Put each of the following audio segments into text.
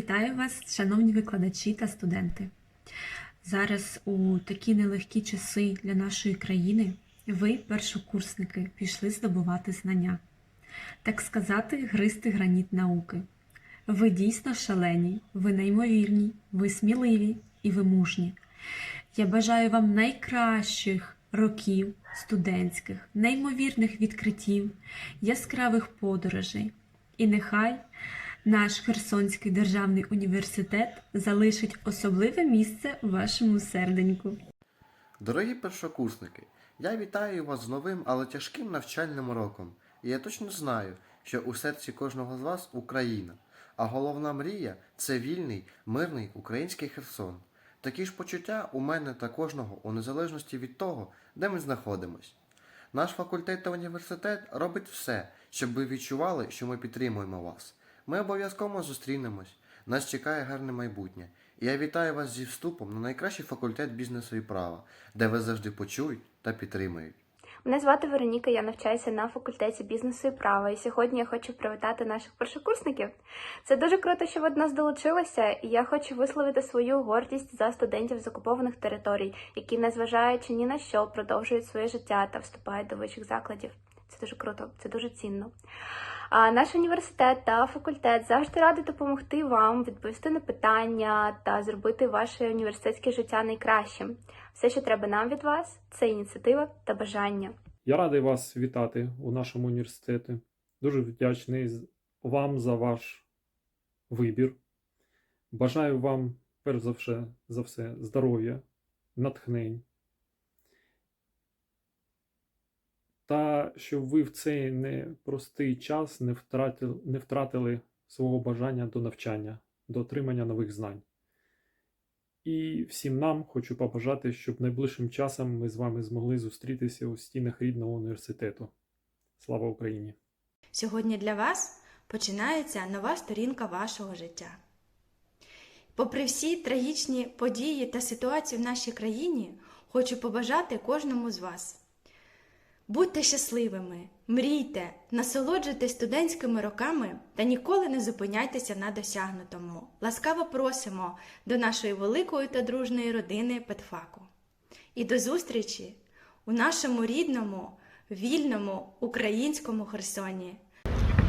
Вітаю вас, шановні викладачі та студенти. Зараз у такі нелегкі часи для нашої країни ви, першокурсники, пішли здобувати знання, так сказати, гристи граніт науки. Ви дійсно шалені, ви неймовірні, ви сміливі і ви мужні. Я бажаю вам найкращих років студентських, неймовірних відкриттів, яскравих подорожей. І нехай наш Херсонський державний університет залишить особливе місце у вашому серденьку. Дорогі першокурсники, я вітаю вас з новим, але тяжким навчальним роком. І я точно знаю, що у серці кожного з вас Україна, а головна мрія це вільний, мирний український Херсон. Такі ж почуття у мене та кожного у незалежності від того, де ми знаходимось. Наш факультет та університет робить все, щоб ви відчували, що ми підтримуємо вас. Ми обов'язково зустрінемось. Нас чекає гарне майбутнє. Я вітаю вас зі вступом на найкращий факультет бізнесу і права, де вас завжди почують та підтримують. Мене звати Вероніка, я навчаюся на факультеті бізнесу і права. І сьогодні я хочу привітати наших першокурсників. Це дуже круто, що ви до нас долучилися, і я хочу висловити свою гордість за студентів з окупованих територій, які, незважаючи ні на що, продовжують своє життя та вступають до вищих закладів. Це дуже круто, це дуже цінно. Наш університет та факультет завжди радий допомогти вам відповісти на питання та зробити ваше університетське життя найкращим. Все, що треба нам від вас, це ініціатива та бажання. Я радий вас вітати у нашому університеті. Дуже вдячний вам за ваш вибір. Бажаю вам, перш за все, за все здоров'я, натхнень. Та щоб ви в цей непростий час не втратили, не втратили свого бажання до навчання, до отримання нових знань. І всім нам хочу побажати, щоб найближчим часом ми з вами змогли зустрітися у стінах рідного університету. Слава Україні! Сьогодні для вас починається нова сторінка вашого життя. Попри всі трагічні події та ситуації в нашій країні, хочу побажати кожному з вас. Будьте щасливими, мрійте, насолоджуйтесь студентськими роками та ніколи не зупиняйтеся на досягнутому. Ласкаво просимо до нашої великої та дружної родини Петфаку. І до зустрічі у нашому рідному, вільному українському Херсоні.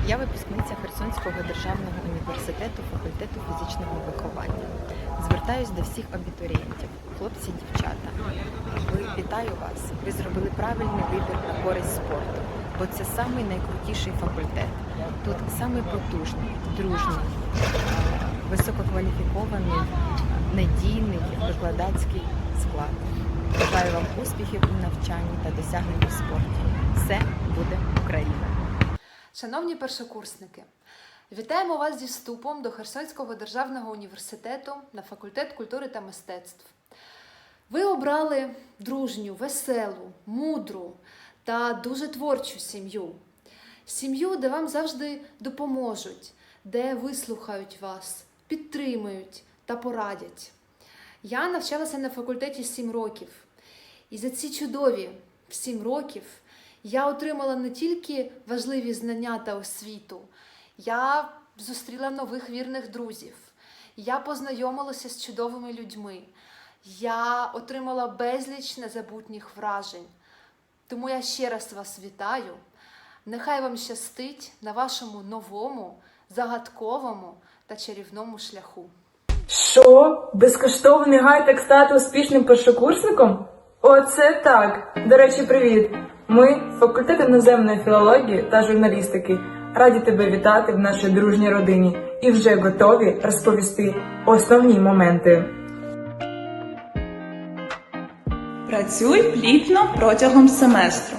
Я випускниця Херсонського державного університету факультету фізичного виховання. Звертаюсь до всіх абітурієнтів, хлопці, дівчата. Вітаю вас. Ви зробили правильний вибір на користь спорту, бо це самий найкрутіший факультет. Тут самий потужний, дружний, висококваліфікований, надійний викладацький склад. Бажаю вам успіхів у навчанні та досягнень у спорті. Все буде Україна! Шановні першокурсники, вітаємо вас зі вступом до Херсонського державного університету на факультет культури та мистецтв. Ви обрали дружню, веселу, мудру та дуже творчу сім'ю. Сім'ю, де вам завжди допоможуть, де вислухають вас, підтримують та порадять. Я навчалася на факультеті 7 років, і за ці чудові 7 років я отримала не тільки важливі знання та освіту, я зустріла нових вірних друзів, я познайомилася з чудовими людьми, я отримала безліч незабутніх вражень. Тому я ще раз вас вітаю. Нехай вам щастить на вашому новому, загадковому та чарівному шляху. Що? Безкоштовний гайд так стати успішним першокурсником? Оце так. До речі, привіт. Ми, факультет іноземної філології та журналістики, раді тебе вітати в нашій дружній родині і вже готові розповісти основні моменти. Працюй плідно протягом семестру.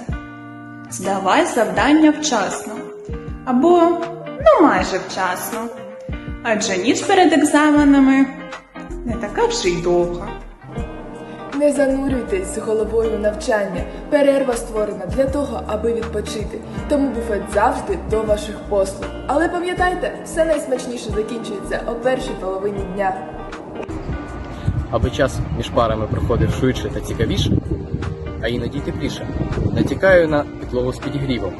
Здавай завдання вчасно. Або ну майже вчасно. Адже ніч перед екзаменами не така вже й довга. Не занурюйтесь з головою в навчання. Перерва створена для того, аби відпочити. Тому буфет завжди до ваших послуг. Але пам'ятайте, все найсмачніше закінчується о першій половині дня. аби час між парами проходив швидше та цікавіше, а іноді тепліше. Натякаю на підлогу з підігрівом.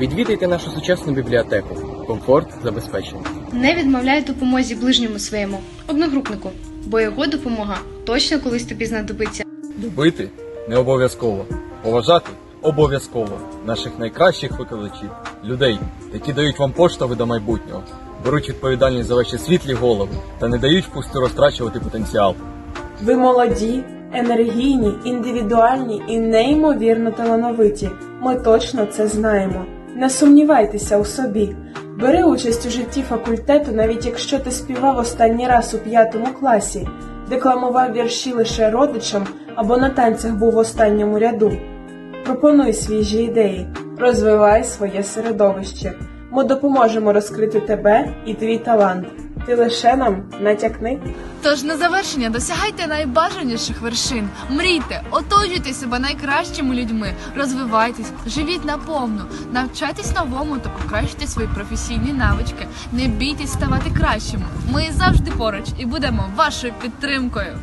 Відвідайте нашу сучасну бібліотеку. комфорт, забезпечення. Не відмовляй допомозі ближньому своєму одногрупнику, бо його допомога точно колись тобі знадобиться. Любити не обов'язково. Поважати обов'язково наших найкращих викладачів, людей, які дають вам поштовхи до майбутнього, беруть відповідальність за ваші світлі голови та не дають впусту розтрачувати потенціал. Ви молоді, енергійні, індивідуальні і неймовірно талановиті. Ми точно це знаємо. Не сумнівайтеся у собі. Бери участь у житті факультету, навіть якщо ти співав останній раз у п'ятому класі, декламував вірші лише родичам або на танцях був в останньому ряду. Пропонуй свіжі ідеї, розвивай своє середовище. Ми допоможемо розкрити тебе і твій талант. Ти лише нам натякни. Тож на завершення досягайте найбажаніших вершин. Мрійте, оточуйте себе найкращими людьми, розвивайтесь, живіть наповну, навчайтесь новому та покращуйте свої професійні навички. Не бійтесь ставати кращими. Ми завжди поруч і будемо вашою підтримкою.